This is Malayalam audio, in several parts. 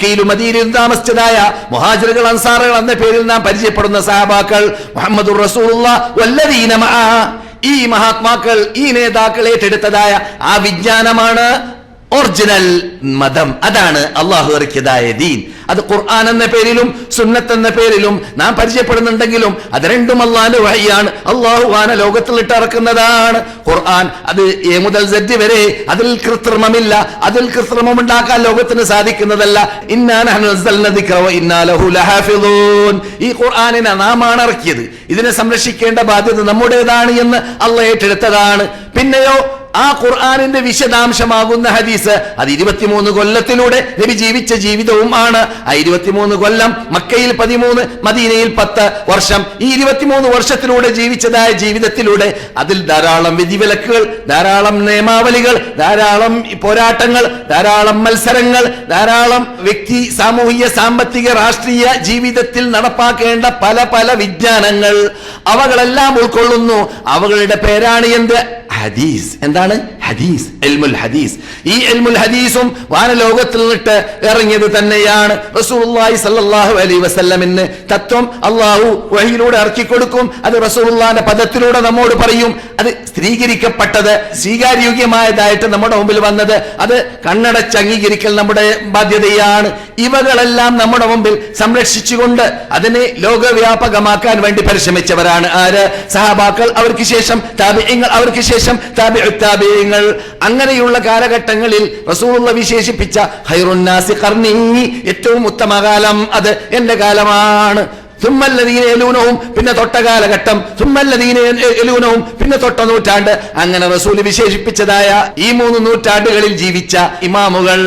മക്കയിലും മദീനയിലും താമസിച്ചതായ മുഹാജിറുകൾ അൻസാറുകൾ എന്ന പേരിൽ നാം പരിചയപ്പെടുന്ന സഹാബാക്കൾ മുഹമ്മദ് റസൂലുള്ള. ഈ മഹാത്മാക്കൾ ഈ നേതാക്കൾ ഏറ്റെടുത്തതായ ആ വിജ്ഞാനമാണ് ഒറിജിനൽ മതം. അതാണ് അള്ളാഹു ഇറക്കിയതായ ദീൻ. അത് ഖുർആൻ എന്ന പേരിലും സുന്നത്ത് എന്ന പേരിലും നാം പരിചയപ്പെടുന്നുണ്ടെങ്കിലും അത് രണ്ടും അള്ളാന്റെ വഴിയാണ് അള്ളാഹു ആന ലോകത്തിൽ ഇട്ടിറക്കുന്നതാണ് ഖുർആൻ അത് എ മുതൽ സെറ്റ് വരെ അതിൽ കൃത്രിമമില്ല. അതിൽ കൃത്രിമം ഉണ്ടാക്കാൻ ലോകത്തിന് സാധിക്കുന്നതല്ല. ഈ ഖുർആാനിനെ നാം നാമാണ് ഇറക്കിയത്. ഇതിനെ സംരക്ഷിക്കേണ്ട ബാധ്യത നമ്മുടേതാണ് എന്ന് അള്ളാഹ് ഏറ്റെടുത്തതാണ്. പിന്നെയോ ആ ഖുർആാനിന്റെ വിശദാംശമാകുന്ന ഹദീസ് അത് ഇരുപത്തിമൂന്ന് കൊല്ലത്തിലൂടെ നബി ജീവിച്ച ജീവിതവും ആണ്. ആ ഇരുപത്തിമൂന്ന് കൊല്ലം മക്കയിൽ പതിമൂന്ന് മദീനയിൽ പത്ത് വർഷം. ഈ ഇരുപത്തിമൂന്ന് വർഷത്തിലൂടെ ജീവിച്ചതായ ജീവിതത്തിലൂടെ അതിൽ ധാരാളം വിധിവിലക്കുകൾ ധാരാളം നിയമാവലികൾ ധാരാളം പോരാട്ടങ്ങൾ ധാരാളം മത്സരങ്ങൾ ധാരാളം വ്യക്തി സാമൂഹിക സാമ്പത്തിക രാഷ്ട്രീയ ജീവിതത്തിൽ നടപ്പാക്കേണ്ട പല പല വിജ്ഞാനങ്ങൾ അവകളെല്ലാം ഉൾക്കൊള്ളുന്നു. അവകളുടെ പേരാണ് എന്ത്? ഹദീസ്. എന്താണ്? ഹദീസ് എൽമുൽ ഹദീസ്. ഈ എൽമുൽ ഹദീസും വാനലോകത്തിൽ നിന്നിട്ട് ഇറങ്ങിയത് തന്നെയാണ് റസൂലുള്ളാഹി സല്ലാഹു അലൈ വസല്ലമിന് തത്വം. അള്ളാഹു വഹിയിലൂടെ ഇറക്കി കൊടുക്കും അത് റസൂലുള്ളാഹിന്റെ പദത്തിലൂടെ നമ്മോട് പറയും. അത് സ്ഥിരീകരിക്കപ്പെട്ടത് സ്വീകാര്യോഗ്യമായതായിട്ട് നമ്മുടെ മുമ്പിൽ വന്നത് അത് കണ്ണടച്ച് അംഗീകരിക്കൽ നമ്മുടെ ബാധ്യതയാണ്. ഇവകളെല്ലാം നമ്മുടെ മുമ്പിൽ സംരക്ഷിച്ചുകൊണ്ട് അതിനെ ലോകവ്യാപകമാക്കാൻ വേണ്ടി പരിശ്രമിച്ചവരാണ് ആര്? സഹാബാക്കൾ അവർക്ക് ശേഷം താബിയങ്ങൾ അവർക്ക് ശേഷം അങ്ങനെയുള്ള കാലഘട്ടങ്ങളിൽ റസൂലുള്ള വിശേഷിപ്പിച്ച ഹൈറുന്നാസി കർണി ഏറ്റവും ഉത്തമ കാലം അത് എന്റെ കാലമാണ്. സുമ്മല്ലദീന എലൂനവും പിന്നെ തൊട്ട കാലഘട്ടം സുമ്മല്ലദീന എലൂനവും പിന്നെ തൊട്ട നൂറ്റാണ്ട്. അങ്ങനെ റസൂൽ വിശേഷിപ്പിച്ചതായ ഈ മൂന്ന് നൂറ്റാണ്ടുകളിൽ ജീവിച്ച ഇമാമുകൾ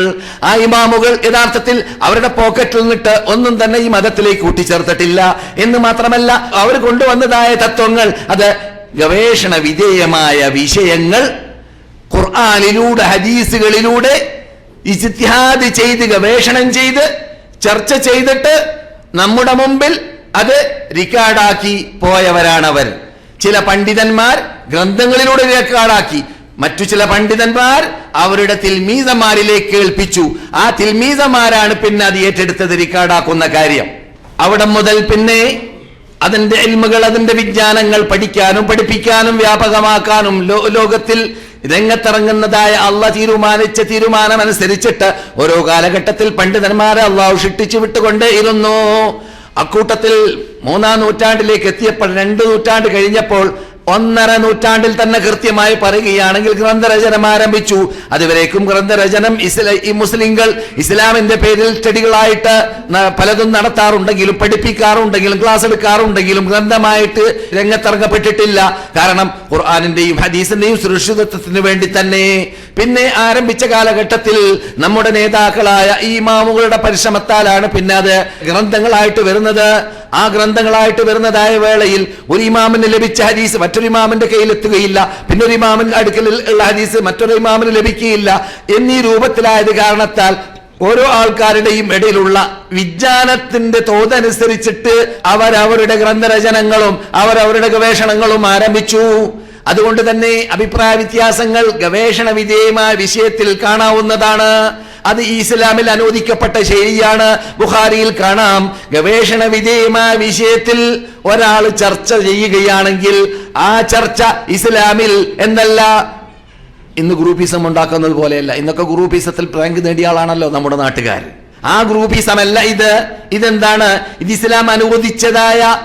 ആ ഇമാമുകൾ യഥാർത്ഥത്തിൽ അവരുടെ പോക്കറ്റിൽ നിന്നിട്ട് ഒന്നും തന്നെ ഈ മതത്തിലേക്ക് കൂട്ടിച്ചേർത്തിട്ടില്ല. എന്ന് മാത്രമല്ല അവർ കൊണ്ടുവന്നതായ തത്വങ്ങൾ അത് ഗവേഷണ വിധേയമായ വിഷയങ്ങൾ ഖുർആാനിലൂടെ ഹദീസുകളിലൂടെ ഇജ്തിഹാദ് ചെയ്ത് ഗവേഷണം ചെയ്ത് ചർച്ച ചെയ്തിട്ട് നമ്മുടെ മുമ്പിൽ അത് റിക്കാർഡാക്കി പോയവരാണവർ. ചില പണ്ഡിതന്മാർ ഗ്രന്ഥങ്ങളിലൂടെ റിക്കാർഡാക്കി. മറ്റു ചില പണ്ഡിതന്മാർ അവരുടെ തിൽമീസമാരിലേക്ക് കേൾപ്പിച്ചു. ആ തിൽമീസമാരാണ് പിന്നെ അത് ഏറ്റെടുത്തത് റിക്കാർഡാക്കുന്ന കാര്യം. അവിടെ മുതൽ പിന്നെ അതിന്റെ എൽമുകൾ അതിന്റെ വിജ്ഞാനങ്ങൾ പഠിക്കാനും പഠിപ്പിക്കാനും വ്യാപകമാക്കാനും ലോകത്തിൽ രംഗത്തിറങ്ങുന്നതായ അള്ള തീരുമാനിച്ച തീരുമാനം അനുസരിച്ചിട്ട് ഓരോ കാലഘട്ടത്തിൽ പണ്ഡിതന്മാരെ അള്ളാഹു ഷിട്ടിച്ചു വിട്ടുകൊണ്ടേ ഇരുന്നു. അക്കൂട്ടത്തിൽ മൂന്നാം നൂറ്റാണ്ടിലേക്ക് എത്തിയപ്പോൾ രണ്ട് നൂറ്റാണ്ട് കഴിഞ്ഞപ്പോൾ ഒന്നര നൂറ്റാണ്ടിൽ തന്നെ കൃത്യമായി പറയുകയാണെങ്കിൽ ഗ്രന്ഥരചനം ആരംഭിച്ചു. അതുവരേക്കും ഗ്രന്ഥരചനം ഇസ്ല ഈ മുസ്ലിങ്ങൾ ഇസ്ലാമിന്റെ പേരിൽ സ്റ്റഡികളായിട്ട് പലതും നടത്താറുണ്ടെങ്കിലും പഠിപ്പിക്കാറുണ്ടെങ്കിലും ക്ലാസ് എടുക്കാറുണ്ടെങ്കിലും ഗ്രന്ഥമായിട്ട് രംഗത്തിറങ്ങപ്പെട്ടിട്ടില്ല. കാരണം ഖുർആാനിന്റെയും ഹദീസിന്റെയും സുരക്ഷിതത്വത്തിന് വേണ്ടി തന്നെ. പിന്നെ ആരംഭിച്ച കാലഘട്ടത്തിൽ നമ്മുടെ നേതാക്കളായ ഈ മാമുകളുടെ പരിശ്രമത്താലാണ് പിന്നെ അത് ഗ്രന്ഥങ്ങളായിട്ട് വരുന്നത്. ആ ഗ്രന്ഥങ്ങളായിട്ട് വരുന്നതായ വേളയിൽ ഒരു ഇമാമിന് ലഭിച്ച ഹദീസ് മറ്റൊരു ഇമാമിന്റെ കയ്യിൽ എത്തുകയില്ല. പിന്നെ ഒരു ഇമാമിന്റെ അടുക്കൽ ഉള്ള ഹദീസ് മറ്റൊരു ഇമാമിന് ലഭിക്കുകയില്ല. എന്നീ രൂപത്തിലായത് കാരണത്താൽ ഓരോ ആൾക്കാരുടെയും ഇടയിലുള്ള വിജ്ഞാനത്തിന്റെ തോതനുസരിച്ചിട്ട് അവരവരുടെ ഗ്രന്ഥരചനങ്ങളും അവരവരുടെ ഗവേഷണങ്ങളും ആരംഭിച്ചു. അതുകൊണ്ട് തന്നെ അഭിപ്രായ വ്യത്യാസങ്ങൾ ഗവേഷണ വിധേയമായ വിഷയത്തിൽ കാണാവുന്നതാണ്. അത് ഇസ്ലാമിൽ അനുവദിക്കപ്പെട്ട ശൈലിയാണ്. ബുഹാരിയിൽ കാണാം. ഗവേഷണ വിധേയമായ വിഷയത്തിൽ ഒരാൾ ചർച്ച ചെയ്യുകയാണെങ്കിൽ ആ ചർച്ച ഇസ്ലാമിൽ എന്നല്ല. ഇന്ന് ഗ്രൂപ്പിസം ഉണ്ടാക്കുന്നത് പോലെയല്ല. ഇന്നൊക്കെ ഗ്രൂപ്പിസത്തിൽ റാങ്ക് നേടിയ ആളാണല്ലോ നമ്മുടെ നാട്ടുകാർ. ആ ഗ്രൂപ്പിസം അല്ല ഇത്. ഇതെന്താണ്? ഇത് ഇസ്ലാം അനുവദിച്ചതായ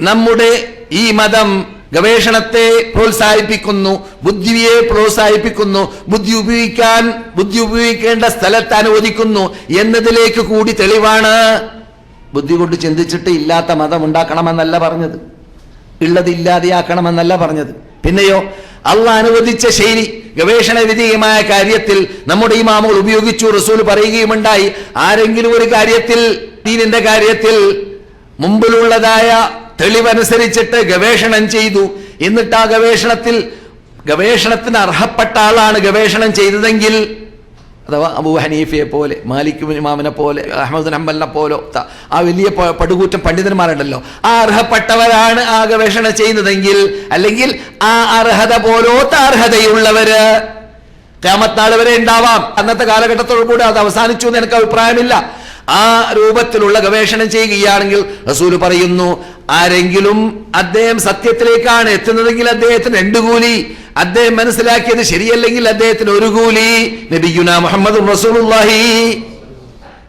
നമ്മുടെ ഈ മതം. ഗവേഷണത്തെ പ്രോത്സാഹിപ്പിക്കുന്നു ബുദ്ധിയെ പ്രോത്സാഹിപ്പിക്കുന്നു ബുദ്ധി ഉപയോഗിക്കാൻ ബുദ്ധി ഉപയോഗിക്കേണ്ട സ്ഥലത്ത് അനുവദിക്കുന്നു എന്നതിലേക്ക് കൂടി തെളിവാണ്. ബുദ്ധി കൊണ്ട് ചിന്തിച്ചിട്ട് ഇല്ലാത്ത മതം ഉണ്ടാക്കണമെന്നല്ല പറഞ്ഞത്. ഉള്ളത് ഇല്ലാതെയാക്കണമെന്നല്ല പറഞ്ഞത്. പിന്നെയോ അള്ള അനുവദിച്ച ശൈലി ഗവേഷണ വിധേയമായ കാര്യത്തിൽ നമ്മുടെ ഈ ഇമാമുകൾ ഉപയോഗിച്ചു റസൂൽ പറയുകയുമുണ്ടായി. ആരെങ്കിലും ഒരു കാര്യത്തിൽ ദീനിന്റെ കാര്യത്തിൽ മുമ്പിലുള്ളതായ തെളിവനുസരിച്ചിട്ട് ഗവേഷണം ചെയ്തു. എന്നിട്ട് ആ ഗവേഷണത്തിൽ ഗവേഷണത്തിന് അർഹപ്പെട്ട ആളാണ് ഗവേഷണം ചെയ്തതെങ്കിൽ അഥവാ അബൂ ഹനീഫയെ പോലെ മാലിക് ഇമാമിനെ പോലെ അഹമ്മദ് ഹംബലിനെ പോലെ ആ വലിയ പടുകൂറ്റം പണ്ഡിതന്മാരുണ്ടല്ലോ. ആ അർഹപ്പെട്ടവരാണ് ആ ഗവേഷണം ചെയ്യുന്നതെങ്കിൽ അല്ലെങ്കിൽ ആ അർഹത പോലോത്ത അർഹതയുള്ളവര് ക്യാമത്ത് നാൾ വരെ ഉണ്ടാവാം. അന്നത്തെ കാലഘട്ടത്തോടു കൂടി അത് അവസാനിച്ചു എന്ന് എനിക്ക് അഭിപ്രായമില്ല. ആ രൂപത്തിലുള്ള ഗവേഷണം ചെയ്യുകയാണെങ്കിൽ റസൂൽ പറയുന്നു ആരെങ്കിലും അദ്ദേഹം സത്യത്തിലേക്കാണ് എത്തുന്നതെങ്കിൽ അദ്ദേഹത്തിന് രണ്ട് കൂലി. അദ്ദേഹം മനസ്സിലാക്കിയത് ശരിയല്ലെങ്കിൽ അദ്ദേഹത്തിന് ഒരു കൂലി. നബിയുന മുഹമ്മദ് റസൂലുള്ളാഹി.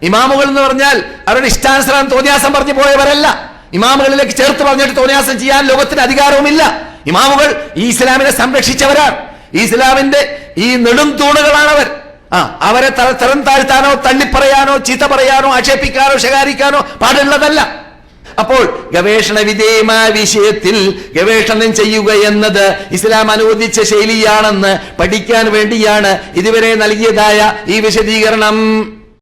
ഇമാമുകൾ എന്ന് പറഞ്ഞാൽ അവരുടെ ഇഷ്ടാനുസരണം തോന്നിയാസം പറഞ്ഞു പോയവരല്ല. ഇമാമുകളിലേക്ക് ചേർത്ത് പറഞ്ഞിട്ട് തോന്നിയാസം ചെയ്യാൻ ലോകത്തിന് അധികാരവുമില്ല. ഇമാമുകൾ ഈ ഇസ്ലാമിനെ സംരക്ഷിച്ചവരാണ്. ഇസ്ലാമിന്റെ ഈ നെടും തൂണുകളാണവർ. ആ അവരെ തല തരം താഴ്ത്താനോ തള്ളിപ്പറയാനോ ചീത്ത പറയാനോ ആക്ഷേപിക്കാനോ ശകാരിക്കാനോ പാടുള്ളതല്ല. അപ്പോൾ ഗവേഷണ വിധേയമായ വിഷയത്തിൽ ഗവേഷണം ചെയ്യുക എന്നത് ഇസ്ലാം അനുവദിച്ച ശൈലിയാണെന്ന് പഠിക്കാൻ വേണ്ടിയാണ് ഇതുവരെ നൽകിയതായ ഈ വിശദീകരണം.